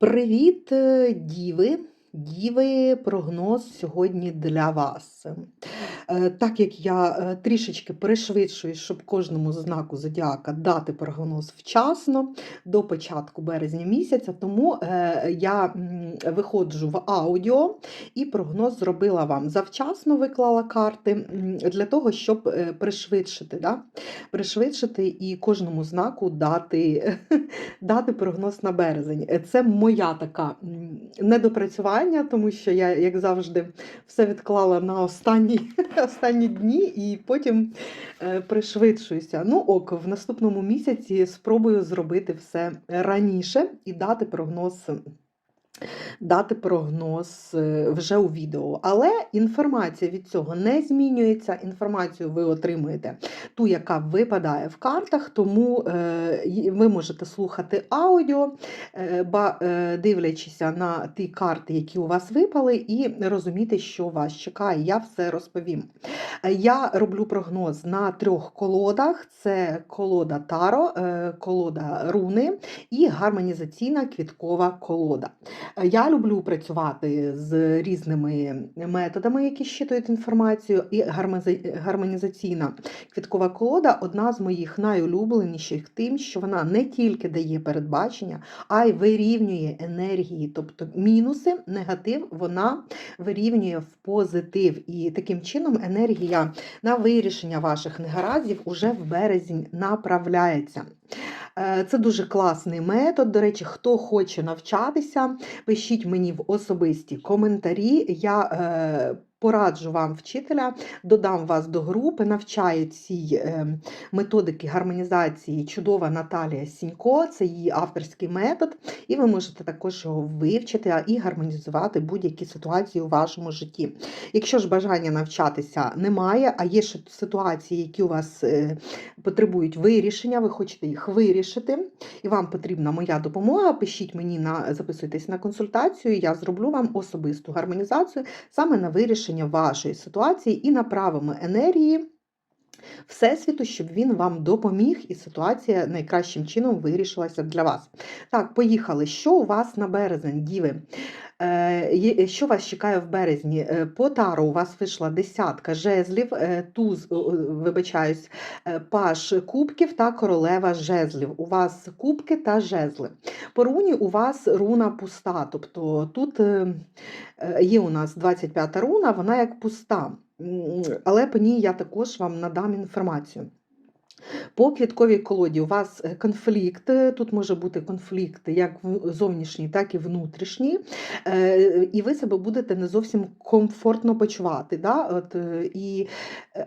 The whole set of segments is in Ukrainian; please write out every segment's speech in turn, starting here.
Привіт, е, діви! Діви, прогноз сьогодні для вас. Е, Так як я е, трішечки перешвидшую, щоб кожному знаку зодіака дати прогноз вчасно до початку березня місяця, тому е, я виходжу в аудіо і прогноз зробила вам завчасно виклала карти для того, щоб пришвидшити, да? пришвидшити і кожному знаку дати дати прогноз на березень. Це моя така м, недопрацювання, тому що я, як завжди, все відклала на останні, останні дні і потім е, пришвидшуюся. Ну, ок, в наступному місяці спробую зробити все раніше і дати прогноз. Дати прогноз е, вже у відео. Але інформація від цього не змінюється. Інформацію ви отримуєте ту, яка випадає в картах, тому е, ви можете слухати аудіо, е, дивлячися на ті карти, які у вас випали, і розуміти, що вас чекає. Я все розповім. Я роблю прогноз на трьох колодах: це колода Таро, колода руни і гармонізаційна квіткова колода. Е, Я люблю працювати з різними методами, які щитують інформацію, і гармонізаційна квіткова колода одна з моїх найулюбленіших, тим, що вона не тільки дає передбачення, а й вирівнює енергії, тобто мінуси, негатив, вона вирівнює в позитив. І таким чином енергія на вирішення ваших негараздів уже в березень направляється. Е, Це дуже класний метод. До речі, хто хоче навчатися, пишіть мені в особисті коментарі. Я е, пораджу вам вчителя, додам вас до групи, навчає цій е, методики гармонізації чудова Наталія Сінько, це її авторський метод, і ви можете також його вивчити і гармонізувати будь-які ситуації у вашому житті. Якщо ж бажання навчатися немає, а є ще ситуації, які у вас е, потребують вирішення, ви хочете їх вирішити, і вам потрібна моя допомога, пишіть мені на записуйтесь на консультацію, я зроблю вам особисту гармонізацію саме на вирішення вашої ситуації і направимо енергії. Всесвіту, щоб він вам допоміг, і ситуація найкращим чином вирішилася для вас. Так, поїхали. Що у вас на березень, діви? Е, є- Що вас чекає в березні? Е, По тару у вас вийшла десятка жезлів, е, туз, вибачаюсь, е, паш кубків та королева жезлів. У вас кубки та жезли. По руні у вас руна пуста. Тобто тут е, е, є у нас 25 руна, вона як пуста. Але по ній я також вам надам інформацію. По квітковій колоді у вас е, конфлікт. е, Тут може бути конфлікт як зовнішній, так і внутрішній. Е, І ви себе будете не зовсім комфортно почувати. Да? От, і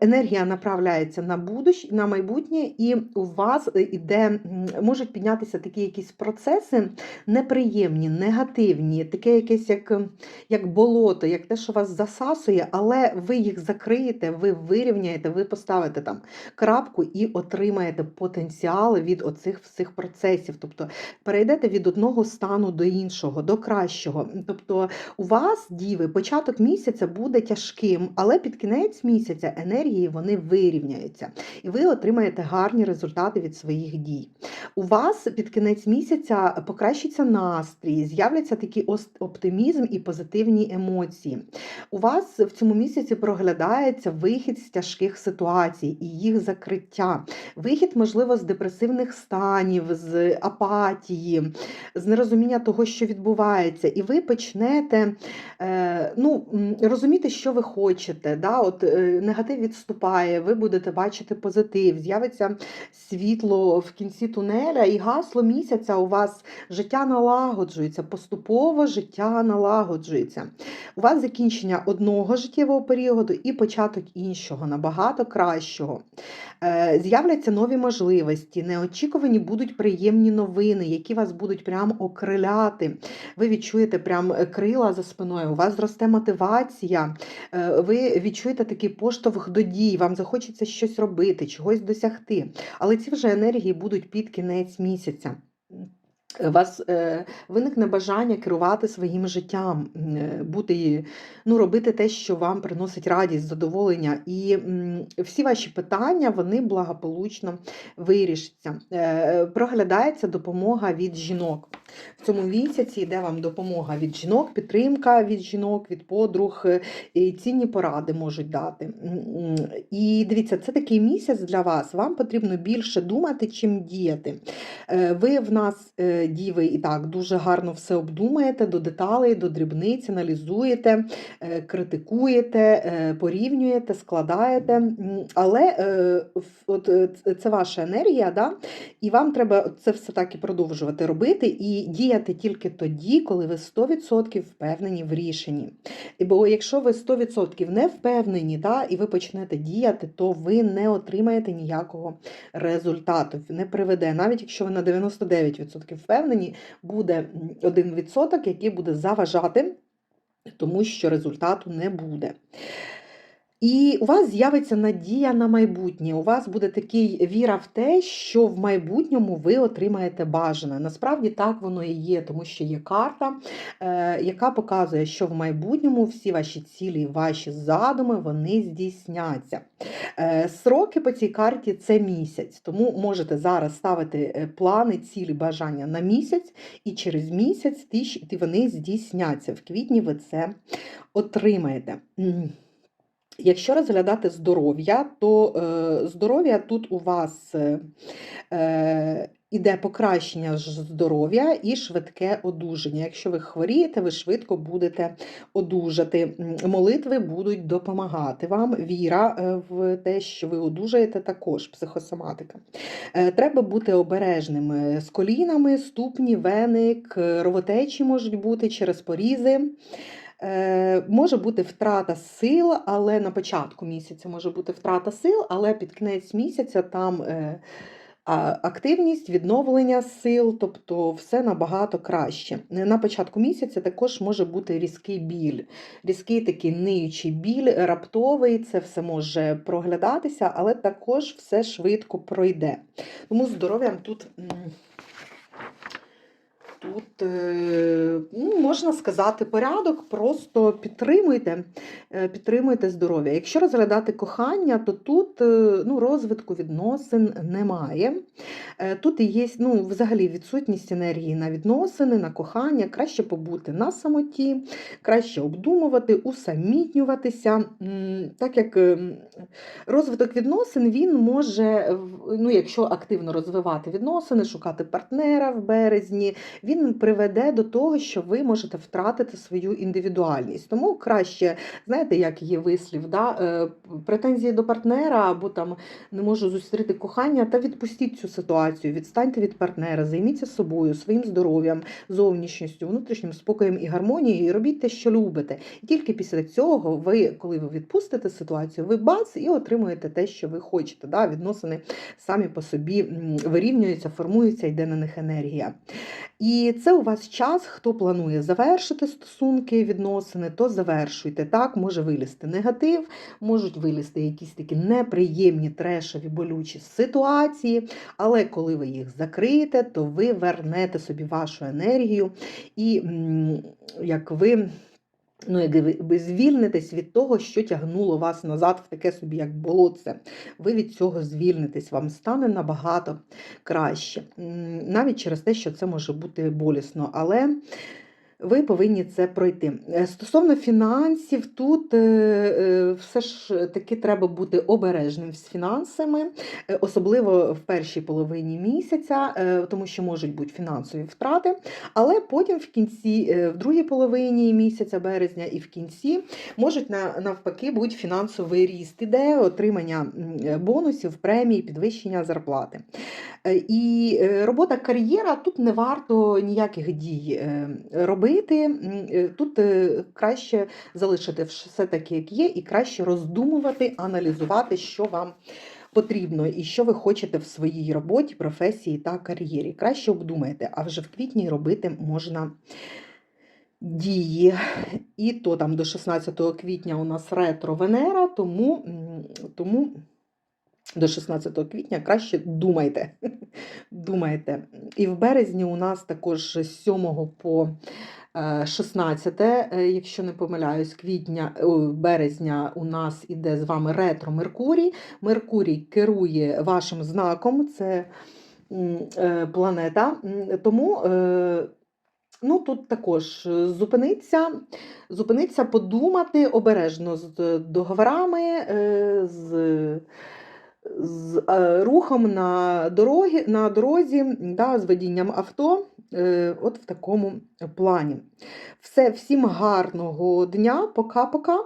енергія направляється на будущ, на майбутнє, і у вас е, іде, можуть піднятися такі якісь процеси неприємні, негативні, таке якесь як, ем, як болото, як те, що вас засасує, але ви їх закриєте, ви вирівняєте, ви поставите там крапку і отримаєте потенціал від оцих всіх процесів. Тобто перейдете від одного стану до іншого, до кращого. Тобто у вас, діви, початок місяця буде тяжким, але під кінець місяця енергії вони вирівняються, і ви отримаєте гарні результати від своїх дій. У вас під кінець місяця покращиться настрій, з'являться такий оптимізм і позитивні емоції. У вас в цьому місяці проглядається вихід з тяжких ситуацій і їх закриття. Вихід, можливо, з депресивних станів, з апатії, з нерозуміння того, що відбувається, і ви почнете е, ну, розуміти, що ви хочете. Да? От, е, негатив відступає, ви будете бачити позитив, з'явиться світло в кінці тунеля, і гасло місяця у вас життя налагоджується, поступово життя налагоджується. У вас закінчення одного життєвого періоду і початок іншого, набагато кращого. Е, З'являться нові можливості, неочікувані будуть приємні новини, які вас будуть прям окриляти. Ви відчуєте прям е, крила за спиною, у вас зросте мотивація, е, ви відчуєте такий поштовх до дій, вам захочеться щось робити, чогось досягти. Але ці вже енергії будуть під кінець місяця. У вас е, виникне бажання керувати своїм життям, е, бути, ну, робити те, що вам приносить радість, задоволення. І м, всі ваші питання вони благополучно вирішаться. Е, проглядається допомога від жінок. В цьому місяці йде вам допомога від жінок, підтримка від жінок, від подруг, е, і цінні поради можуть дати. І дивіться, це такий місяць для вас. Вам потрібно більше думати, чим діяти. Е, Ви в нас, е, діви, і так дуже гарно все обдумаєте до деталей, до дрібниць, аналізуєте, критикуєте, порівнюєте, складаєте. Але от це ваша енергія, да? і вам треба це все так і продовжувати робити, і діяти тільки тоді, коли ви 100% впевнені в рішенні. Бо якщо ви 100% не впевнені, да, і ви почнете діяти, то ви не отримаєте ніякого результату. Не приведе, навіть якщо ви на 99% впевнені, буде 1%, який буде заважати, тому що результату не буде. І у вас з'явиться надія на майбутнє. У вас буде такий віра в те, що в майбутньому ви отримаєте бажане. Насправді так воно і є, тому що є карта, е, яка показує, що в майбутньому всі ваші цілі, ваші задуми вони здійсняться. Е, Сроки по цій карті це місяць, тому можете зараз ставити е, плани, цілі, бажання на місяць, і через місяць вони здійсняться. В квітні ви це отримаєте. Якщо розглядати здоров'я, то е, здоров'я тут у вас е, е, іде покращення здоров'я і швидке одужання. Якщо ви хворієте, ви швидко будете одужати. Молитви будуть допомагати вам. Віра в те, що ви одужаєте, також психосоматика. Треба бути обережним е, з колінами, ступні, вени, кровотечі можуть бути через порізи. Е, Може бути втрата сил, але на початку місяця може бути втрата сил, але під кінець місяця там е, активність, відновлення сил, тобто все набагато краще. Е, На початку місяця також може бути різкий біль, різкий такий ниючий біль, раптовий, це все може проглядатися, але також все швидко пройде. Тому здоров'ям тут. Тут, е, ну, можна сказати, порядок, просто підтримуйте, е, підтримуйте здоров'я. Якщо розглядати кохання, то тут е, ну, розвитку відносин немає. Тут є ну, взагалі відсутність енергії на відносини, на кохання, краще побути на самоті, краще обдумувати, усамітнюватися. Так як розвиток відносин він може, ну, якщо активно розвивати відносини, шукати партнера в березні він приведе до того, що ви можете втратити свою індивідуальність. Тому краще, знаєте, як є вислів, да? е, претензії до партнера або там не можу зустріти кохання, та відпустіть цю ситуацію, відстаньте від партнера, займіться собою, своїм здоров'ям, зовнішністю, внутрішнім спокоєм і гармонією, і робіть те, що любите. І тільки після цього, ви, коли ви відпустите ситуацію, ви бац і отримуєте те, що ви хочете. Да? Відносини самі по собі вирівнюються, формуються, йде на них енергія. І це у вас час, хто планує завершити стосунки, відносини, то завершуйте. Так, може вилізти негатив, можуть вилізти якісь такі неприємні, трешові, болючі ситуації. Але коли ви їх закриєте, то ви вернете собі вашу енергію і як ви. Ну, як ви, звільнитесь від того, що тягнуло вас назад в таке собі, як болотце. Ви від цього звільнитесь, вам стане набагато краще. Навіть через те, що це може бути болісно. Але ви повинні це пройти. Е, Стосовно фінансів, тут е, е, все ж таки треба бути обережним з фінансами, особливо в першій половині місяця, тому що можуть бути фінансові втрати, але потім в кінці, в другій половині місяця, березня і в кінці можуть навпаки бути фінансовий ріст, іде отримання бонусів, премій, підвищення зарплати. І робота кар'єра тут не варто ніяких дій е, робити. Е, Тут е, краще залишити все таке, як є, і краще роздумувати, аналізувати, що вам потрібно і що ви хочете в своїй роботі, професії та кар'єрі. Краще обдумайте, а вже в квітні робити можна. Дії, і то там до 16 квітня у нас ретро Венера, тому, тому до 16 квітня краще думайте. думайте. І в березні у нас також з 7 по 16, е, якщо не помиляюсь, квітня, о, березня у нас іде з вами ретро Меркурій. Меркурій керує вашим знаком, це е, планета. Тому е, Ну, тут також е, зупинитися, зупинитися, подумати обережно з договорами, е, з, з е, рухом на, дорогі, на дорозі, да, з водінням авто. Е, От в такому плані. Все, всім гарного дня, пока-пока.